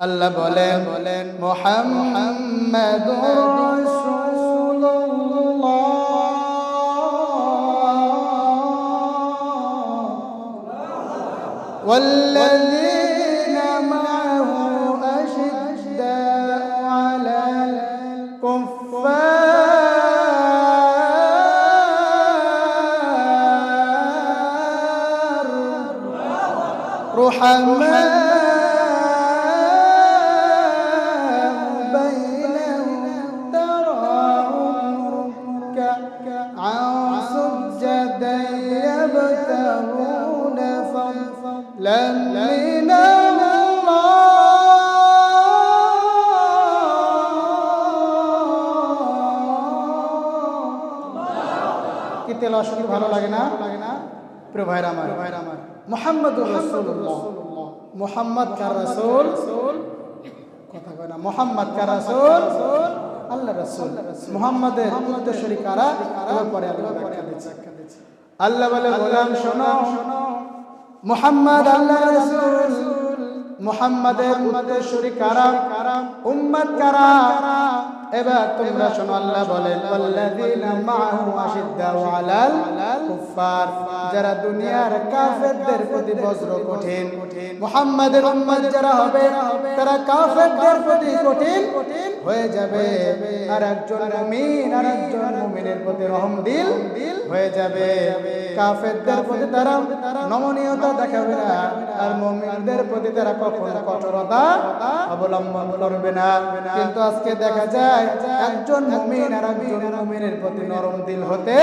আল্লাহ বলেন বলেন মোহাম্মদুর রাসূলুল্লাহ والذين معه أشداء على الكفار رحماء দেওয়া ভালো লাগে না? লাগে না মোহাম্মদ মোহাম্মদ কার রাসুল? কথা কয় না, মোহাম্মদ কার আল্লাহ রাসুল। মোহাম্মদের উত্তরসূরি কারা? পরে আল্লাহ আল্লাহ বলে, গোলাম শোনো। শোনো মোহাম্মদ আল্লাহ রাসুল। মোহাম্মদের উত্তরসূরি কারা উম্মত কারা? যারা দুনিয়ার কাফেরদের প্রতি বজ্র কঠিন। মুহাম্মাদের উম্মত যারা হবে, তারা কাফেরদের প্রতি কঠিন হয়ে যাবে। আর একজন মুমিন আর একজন মুমিনের প্রতি রহম দিল হয়ে যাবে। কাফেরদের প্রতি তারা নমনীয়তা দেখাবে না। আর মুমিনদের প্রতি তারা কখনো কঠোরতা অবলম্বন করবে না। কিন্তু আজকে দেখা যায়, একজন মুমিন আর একজন মুমিনের প্রতি নরম দিল হতে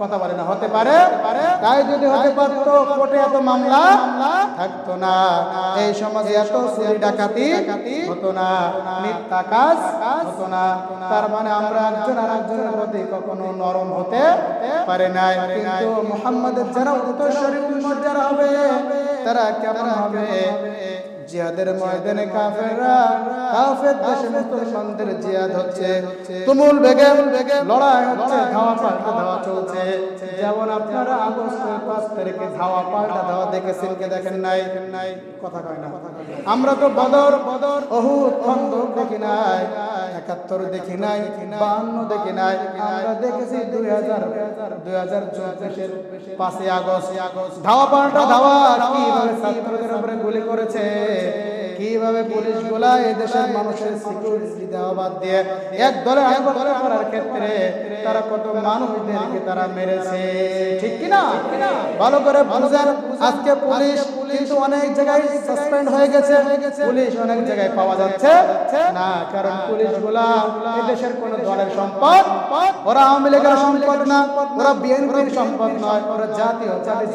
কথা বলে না, হতে পারে। তাই যদি হতে পারত, কোর্টে এত মামলা থাকতো না। এই সমাজে এত চুরি ডাকাতি হতো না, মিথ্যা কাজ হতো না। তার মানে আমরা একজন আর একজনের প্রতি কখনো নরম হতে পারে নাই। কিন্তু মুহাম্মাদের যারা উত্তরসূরি উম্মত যারা হবে তারা কেমন হবে? জিহাদের ময়দানে কাফেররা, কাফের দেশে মুসলমানদের জিহাদ হচ্ছে। তুমুল বেগে লড়াই হচ্ছে, ধাওয়া পাল্টা ধাওয়া চলছে। যেমন আপনারা আগস্টের পাঁচ তারিখে ধাওয়া পাল্টা ধাওয়া দেখেছেন কে দেখেন নাই নাই? কথা কয় না। আমরা তো বদর বদর, অহুদ, খন্দক দেখি নাই। একাত্তর দেখি নাই, বাহান্ন দেখি নাই। আমরা দেখেছি দুই হাজার দুই হাজার চব্বিশের পাঁচই আগস্ট। আগস্ট ধাওয়া পাল্টা ধাওয়া, কীভাবে ছাত্রদের উপরে গুলি করেছে? কীভাবে পুলিশগুলা দেশের মানুষের সিকিউরিটি দেওয়া বাদ দিয়ে এক দলে আরেক দলে করার ক্ষেত্রে তারা কত মানুষদেরকে তারা মেরেছে? ঠিক কি না ভালো করে বুঝেন, আজকে পুলিশ কিন্তু অনেক জায়গায় সাসপেন্ড হয়ে গেছে। পুলিশ অনেক জায়গায় পাওয়া যাচ্ছে। না কারণ পুলিশগুলা দেশের কোন দলের সম্পদ ওরা আওয়ামী লীগের সম্পদ না ওরা বিএনপির সম্পদ নয় ওরা জাতীয় জাতি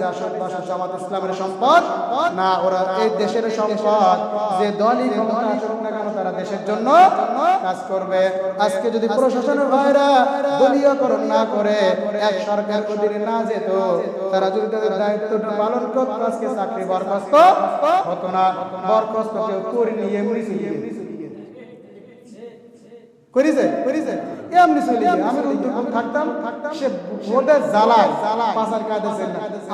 জামাত ইসলামের সম্পদ না ওরা এই দেশের সম্পদ। যে দলই ক্ষমতা আসুক না কেন তারা দেশের জন্য কাজ করবে। আজকে যদি প্রশাসনের ভাইরা দলীয়করণ না করে এক সরকার অধীনে না যেত তারা যদি তাদের দায়িত্বটা পালন করতো আজকে চাকরি হতো না। বরখাস্ত কেউ এমনি করিছে? করিছে। এমনি আমি উদ্যোগ থাকতাম, সে ভোটের জ্বালায় পাঁচার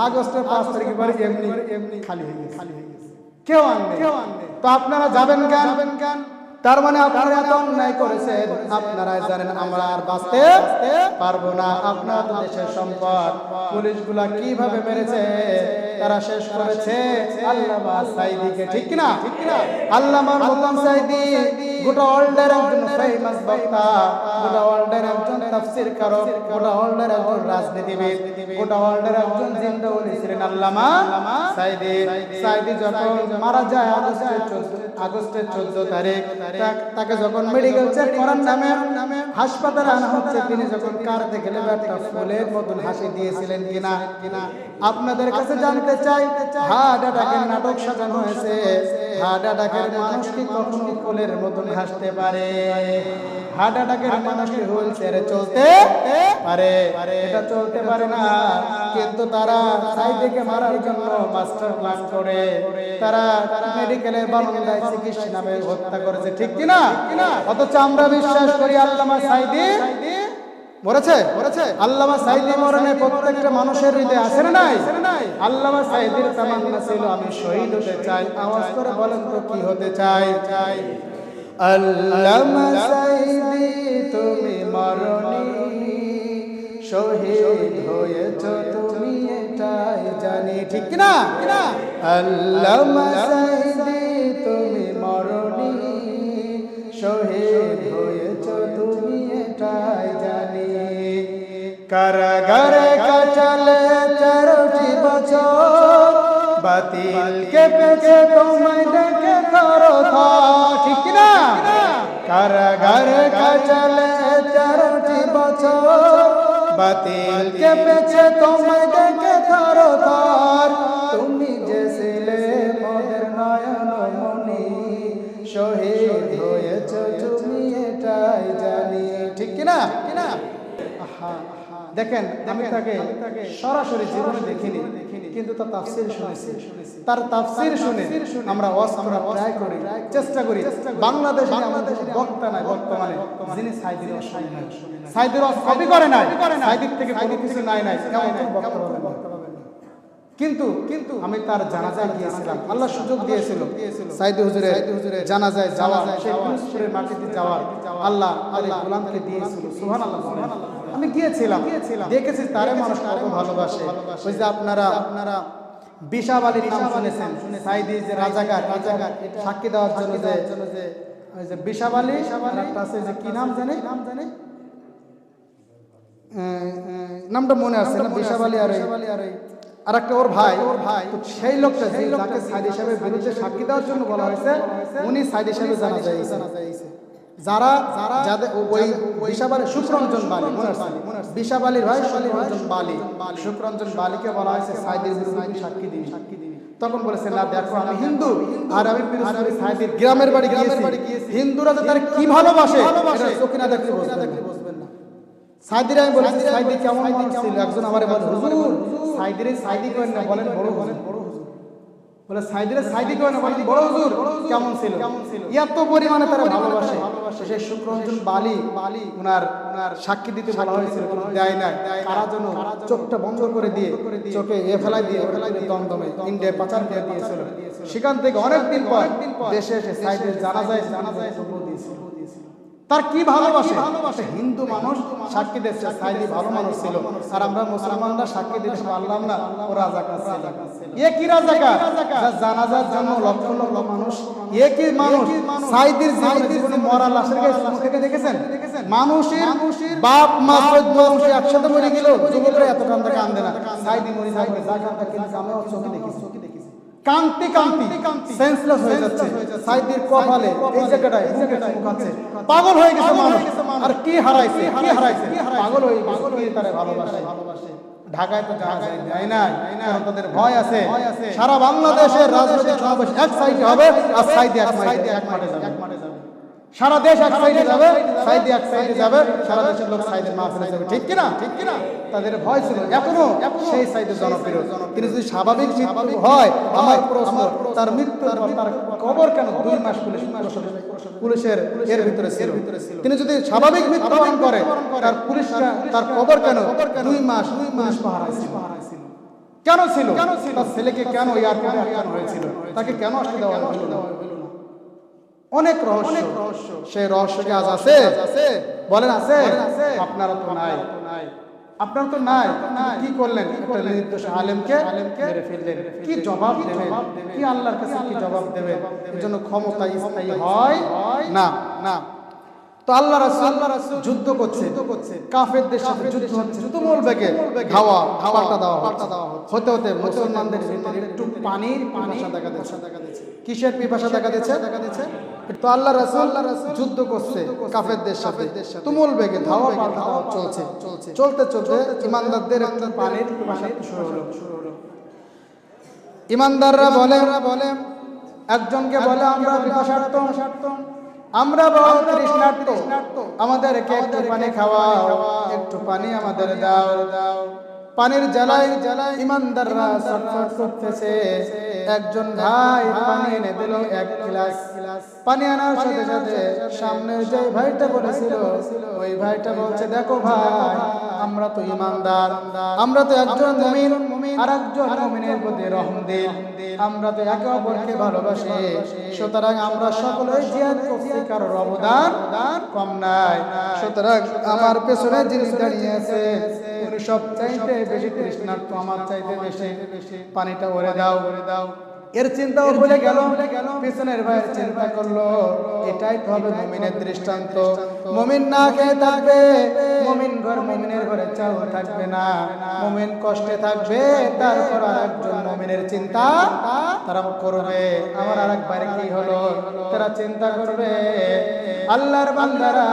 আগস্টের পাঁচ তারিখে পরে এমনি এমনি খালি হয়ে গেছে। খালি হয়ে গেছে কেউ আনবে। কেউ আনবে তো আপনারা যাবেন কেন? যাবেন কেন তার মানে আপনারা এত অন্যায় করেছেন। আপনারা জানেন আমরা আর বাঁচতে পারব না। আপনার দেশের সম্পদ। পুলিশগুলা কীভাবে মেরেছে? তারা শেষ করেছে। আল্লামা সাইদিকে ঠিক না ঠিক না আল্লামা সাইদি গোটা ওয়ার্ল্ডের একজন ফেমাস বক্তা, গোটা ওয়ার্ল্ডের একজন কারক গোটা ওয়ার্ল্ডের একজন রাজনীতিবিদ, গোটা ওয়ার্ল্ডের একজন জিন্দা ওলি ছিলেন আল্লামা সাইদি সাইদি যখন মারা যায় আগস্টের 14 আগস্টের 14 তারিখ, তাকে যখন মেডিকেল চেক করার নামে হাসপাতালে আনা হচ্ছে, তিনি যখন কার থেকে একটা ফুলের মতন হাসি দিয়েছিলেন কিনা কিনা? আপনাদের কাছে জানতে চাই, হার্ট অ্যাটাকের নাটক সাজানো হয়েছে। হার্ট অ্যাটাকের মানুষ কি কখনো ফুলের মতন হাসতে পারে? হার্ট অ্যাটাকের মানুষ কি হুইল চেয়ারে চলতে পারে? এটা চলতে পারে না। কিন্তু তারা সাইডেকে মারার জন্য মাস্টার প্ল্যান করে। তারা মেডিকেলের বারান্দায় চিকিৎসা নামে হত্যা করেছে, ঠিক কিনা? অথচ আমরা বিশ্বাস করি আল্লামা সাইদি মরেছে? মরেছে। আল্লামা সাইদি মরণে প্রত্যেকটা মানুষের হৃদয়ে আছে না নাই? আল্লামা সাইদির তামান্না ছিল আমি শহীদ হতে চাই। আওয়াজ করে বলেন তো কি হতে চাই? চাই আল্লামা সাইদি তুমি মরণি শহীদ হয়েছ তুমি এটাই জানি। ঠিক কি না আল্লামা সাইদি বাতিল কে পেছে তোমায় করো থা ঠিক না কারাগারে কাটালে তেরোটি বছর। বাতিল কে পেছে তোমায় করো থর তুমি যে ছিলে মোদের নয়ন মনি শহীদ হয়েছ তুমি এটাই জানি। ঠিক কিনা? দেখেন, আমি তাকে সরাসরি জীবনে দেখিনি। কিন্তু তার তাফসির শুনেছি। তার তাফসির শুনে আমরা ওয়াজ আমরা ট্রাই করি চেষ্টা করি। বাংলাদেশ আমাদের বক্তা নাই বর্তমানে যিনি সাইদির ওয়াজ শুনে নাই। সাইদির ওয়াজ কপি করে নাই। সাইদির থেকে কোনো কিছু নাই নাই। কেমন বক্তা। কিন্তু কিন্তু আমি তার জানাজায় গিয়েছিলাম। আল্লাহ সুযোগ দিয়েছিল। সাইদি হুজুরের জানাজায় যাওয়া সেই পিরোজপুরের মাটিতে যাওয়া আল্লাহ আল্লাহ গোলামকে দিয়েছিল। সুবহানাল্লাহ সুবহানাল্লাহ। আমি গিয়েছিলাম। দেখেছি তারে মানুষ কত ভালোবাসে। ওই যে আপনারা আপনারা বিশাব আলীর নাম শুনেছেন। সাইদি যে রাজাকার রাজাকার সাক্ষী দেওয়ার জন্য যে ওই যে বিশাব আলী আর আছে যে কি নাম জানে? নাম জানে? নামটা মনে আছে না? বিশাব আলী আর এই- আর একটা ওর ভাই। ওর ভাই। তো সেই লোকটা হিসাবে বিরুদ্ধে সাক্ষী দেওয়ার জন্য বলা হয়েছে উনি হিসাবে জানা যায় যারা যারা যাদের ওই শুক্রঞ্জন বালি বিশাবালির ভাই শুক্রঞ্জন বালি। শুক্রঞ্জন বালিকে বলা হয়েছে সাইদের বিরুদ্ধে সাক্ষী দিবি। সাক্ষী দিবি। তখন বলেছে না দেখো আমি হিন্দু আর আমি সাইদের গ্রামের বাড়ি গিয়েছি। হিন্দুরা তার কি ভালোবাসে চোখে না। দেখলে বুঝবেন সাইদির আমি সাইদি কেমন মানুষ ছিল? একজন বলে, হুজুর সাইদি না, বলেন বড় বলেন বড় বলে সাইদি না, বলেন বড় হুজুর, কেমন ছিল? কেমন ছিল এত পরিমাণে তারা ভালোবাসে। শুক্রঞ্জন বালি বালি ওনার ওনার সাক্ষী দিতে বলা হয়েছিল দেয় নাই। কারা জন্য চোখটা বন্ধ করে দিয়ে, চোখে এ ফেলাই দিয়ে ফেলাই দিয়ে দমদমে ইন্ডিয়া পাচার করে দিয়েছিল। সেখান থেকে অনেক দিন পর দেশে এসে সাইদের জানা যায় জানা যায় দিয়েছিল। তার কি ভালোবাসে? ভালোবাসে? হিন্দু মানুষ সাক্ষী দিচ্ছে সাইদি ভালো মানুষ ছিল। আর আমরা মুসলমানরা সাক্ষী দিতে পারলাম না ও রাজাকার ছিল। এ কি রাজাকার? জানাজার জন্য লক্ষ লক্ষ মানুষ এ কি মানুষ? সাইদির জীবনে মরা লাশের গায়ে দেখেছেন? মানুষের বাপ মা চোদ্দ অংশে একসাথে মরে গেল যুবকরা এত কান্দা কান্দে না। সাইদি মরে যাবে যা কান্দা কিন্তু আমিও চোখে দেখেছি। চোখে দেখেছি। কান্তি কান্তি সেন্সলেস হয়ে যাচ্ছে। সাইদির কপালে এই জায়গাটায় আছে। পাগল হয়ে গেছে মানুষ। আর কি হারাইছে? কি হারাইছে? পাগল হয়ে গেছে। হয়ে তারে ভালোবাসে? ভালোবাসে? ঢাকায় তো যাওয়া যায় যায় না। তাদের ভয় আছে। সারা বাংলাদেশের রাজনৈতিক সমাবেশ এক সাইডে হবে আর সাইডে এক সাইডে এক মাঠে এক মাঠে যাবে। সারা দেশ এক সাইডে যাবে, সাইডে এক সাইডে যাবে, সারা দেশের লোক সাইডে মাহফিলে যাবে, ঠিক কিনা? ঠিক কিনা তাদের ভয় ছিল এখনও সেই সাইডে জনপ্রিয় তিনি যদি স্বাভাবিক স্বাভাবিক হয়, আমার প্রশ্ন, তার মৃত্যুর পর তার কবর কেন দুই মাস পুলিশ পুলিশের এর ভিতরে ছিল? তিনি যদি স্বাভাবিক মৃত্যুবরণ করে, তার পুলিশ তার কবর কেন দুই মাস দুই মাস পাহারায় ছিল? কেন ছিল? কেন ছিল তার ছেলেকে কেন এয়ারপোর্টে হয়েছিল? তাকে কেন আসতে দেওয়া হলো না? অনেক রহস্য। সেই রহস্য কি আজ আছে? বলেন আছে? আপনারা তো নাই। আপনার তো নাই। কি করলেন? নির্দোষ আলেমকে মেরে ফেললেন। কি জবাব দেবেন? কি আল্লাহর কাছে কি জবাব দেবেন? এর জন্য ক্ষমতা স্থায়ী হয়? না না। তো আল্লাহ রাসূল আল্লাহ রাসূল যুদ্ধ করছে। করছে। কাফেরদের সাথে যুদ্ধ হচ্ছে। তুমুল বেগে হাওয়া হাওয়াটা দেওয়া পাল্টা দেওয়া হতে হতে মুসলমানদের ভিতরে একটু পানির পিপাসা দেখা দিচ্ছে। কিসের পিপাসা দেখা দিচ্ছে? দেখা দিচ্ছে? তো আল্লাহ রাসূল যুদ্ধ করছে কাফেরদের সাথে। তুমুল বেগে ধাওয়া পাল্টা চলছে। চলতে চলতে ইমানদারদের একটু পানির শুরু হলো। ইমানদাররা বলে বলে একজনকে বলে আমরা পিপাসার্থ আমরা বহু তৃষ্ণার্ত আমাদেরকে একটু পানি খাওয়াও। একটু পানি আমাদের দাও দাও। পানির জ্বালায় জ্বালায় ইমানদাররা ছটফট করতেছে। একজন ভাই পানি এনে দিল এক গ্লাস। পানি আনার সাথে সাথে সামনে যে ভাইটা বলেছিল ওই ভাইটা বলছে দেখো ভাই আমরা তো ইমানদার। আমরা তো একজন মুমিন। আর একজন মুমিনের প্রতি রহম দিল আমরা তো একে অপরকে ভালোবাসি। সুতরাং আমরা সকলেই জিয়াদ করছি কারোর অবদান কম নাই। সুতরাং আমার পেছনে যিনি দাঁড়িয়ে আছে উনি সব চাইতে বেশি তৃষ্ণার্থ আমার চাইতে বেশি পানিটা ওরে দাও। ওরে দাও এর চিন্তাও ভুলে গেল। পিছনের ভাইয়ের চিন্তা করল এটাই তো হবে মুমিনের দৃষ্টান্ত। মুমিন না খেয়ে থাকবে মুমিন ঘর মুমিনের ঘরে চাও থাকবে না। মুমিন কষ্টে থাকবে তারপর আর একজন মুমিনের চিন্তা তারা করবে। আমার আর একবার কি হলো? তারা চিন্তা করবে। আল্লাহর বান্দারা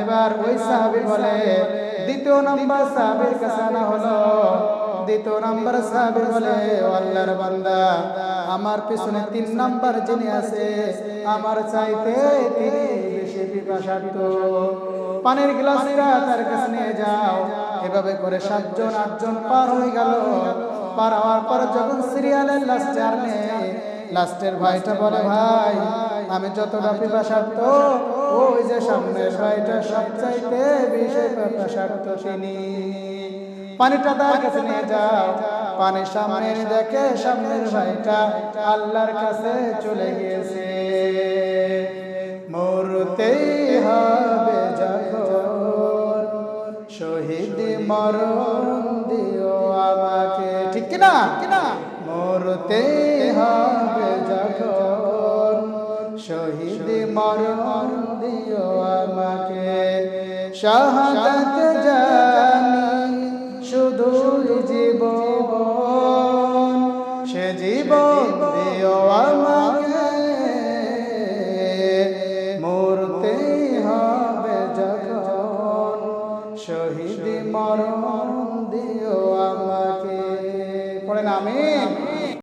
এবার ওই সাহাবি বলে দ্বিতীয় নাম্বার সাহাবির কাছে আনা হলো। দ্বিতীয় নাম্বার সাহাবি বলে "ও আল্লাহর বান্দা, আমার পিছনে তিন নাম্বার যিনি আছে, আমার চাইতে তিনি বেশি পিপাসার্থ। পানির গ্লাসটা তার কাছে নিয়ে যাও। এভাবে করে সাতজন, আটজন পার হয়ে গেল। পার হওয়ার পর যখন সিরিয়ালের লাস্ট আর লাস্টের ভাইটা বলে, ভাই, আমি যতটা পিপাসার্থ ওই যে সামনের ভাইটা সব চাইতে বেশি পিপাসার্থ তিনি। পানিটা তার কাছে নিয়ে যাও। সামনে দেখে সামনের ভাইটা আল্লাহর কাছে চলে গিয়েছে। মরতেই হবে যখন। শহীদ মরণ দিও আমাকে। ঠিক কিনা? কিনা মরতে হবে যখন। শহীদ মরণ দিও আমাকে। শাহাদাত জানি